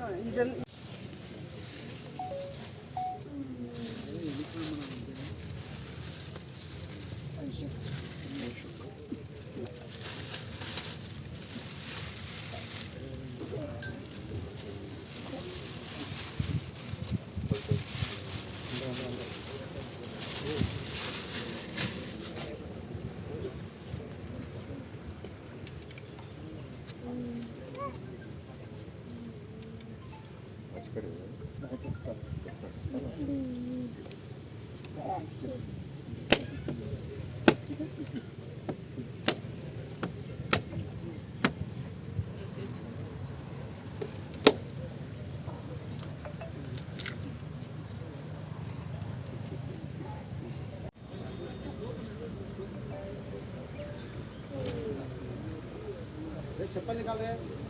嗯一针。Deixa para ligar galera.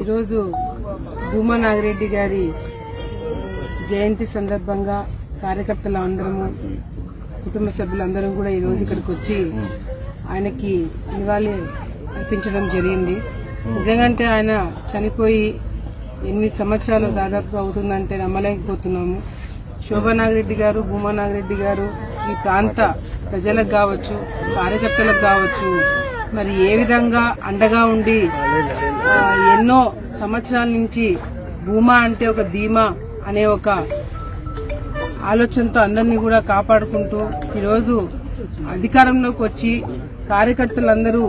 ఈరోజు భూమా నాగిరెడ్డి గారి జయంతి సందర్భంగా కార్యకర్తలు అందరము కుటుంబ సభ్యులందరం కూడా ఈరోజు ఇక్కడికి వచ్చి ఆయనకి నివాళి అర్పించడం జరిగింది. నిజంగంటే ఆయన చనిపోయి ఎన్ని సంవత్సరాలు దాదాపుగా అవుతుందంటే నమ్మలేకపోతున్నాము. శోభనాగిరెడ్డి గారు భూమానాగిరెడ్డి గారు ఈ ప్రాంత ప్రజలకు కావచ్చు కార్యకర్తలకు కావచ్చు మరి ఏ విధంగా అండగా ఉండి ఎన్నో సంవత్సరాల నుంచి భూమా అంటే ఒక ధీమా అనే ఒక ఆలోచనతో అందరినీ కూడా కాపాడుకుంటూ ఈరోజు అధికారంలోకి వచ్చి కార్యకర్తలందరూ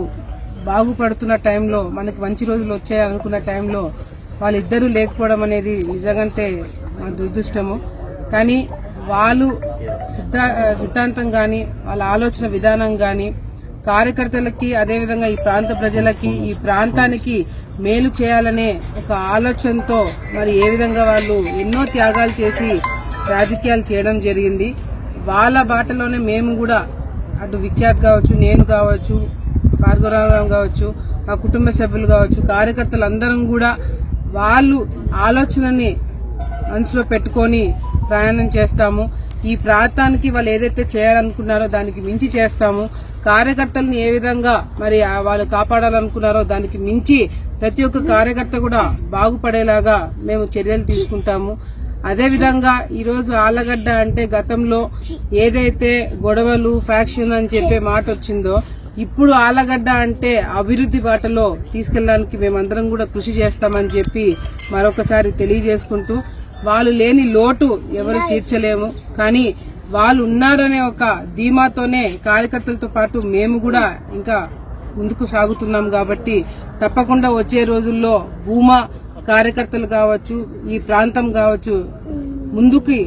బాగుపడుతున్న టైంలో మనకి మంచి రోజులు వచ్చాయి అనుకున్న టైంలో వాళ్ళిద్దరూ లేకపోవడం అనేది నిజంగంటే మా దురదృష్టము. కానీ వాళ్ళు సిద్ధా సిద్ధాంతం కానీ వాళ్ళ ఆలోచన విధానం కానీ కార్యకర్తలకి అదేవిధంగా ఈ ప్రాంత ప్రజలకి ఈ ప్రాంతానికి మేలు చేయాలనే ఒక ఆలోచనతో మరి ఏ విధంగా వాళ్ళు ఎన్నో త్యాగాలు చేసి రాజకీయాలు చేయడం జరిగింది. వాళ్ళ బాటలోనే మేము కూడా అటు విఖ్యాత్ కావచ్చు నేను కావచ్చు భార్గవరామరావు కావచ్చు మా కుటుంబ సభ్యులు కావచ్చు కార్యకర్తలు అందరం కూడా వాళ్ళు ఆలోచనని మనసులో పెట్టుకొని ప్రయాణం చేస్తాము. ఈ ప్రాంతానికి వాళ్ళు ఏదైతే చేయాలనుకున్నారో దానికి మించి చేస్తాము. కార్యకర్తలను ఏ విధంగా మరి వాళ్ళు కాపాడాలనుకున్నారో దానికి మించి ప్రతి ఒక్క కార్యకర్త కూడా బాగుపడేలాగా మేము చర్యలు తీసుకుంటాము. అదేవిధంగా ఈరోజు ఆలగడ్డ అంటే గతంలో ఏదైతే గొడవలు ఫ్యాక్షన్ అని చెప్పే మాట వచ్చిందో ఇప్పుడు ఆలగడ్డ అంటే అభివృద్ధి బాటలో తీసుకెళ్ళడానికి మేమందరం కూడా కృషి చేస్తామని చెప్పి మరొకసారి తెలియజేసుకుంటూ వాళ్ళు లేని లోటు ఎవరు తీర్చలేము కానీ వాళ్ళు ఉన్నారనే ఒక ధీమాతోనే కార్యకర్తలతో పాటు మేము కూడా ఇంకా ముందుకు సాగుతున్నాం కాబట్టి తప్పకుండా వచ్చే రోజుల్లో భూమా కార్యకర్తలు కావచ్చు ఈ ప్రాంతం కావచ్చు ముందుకి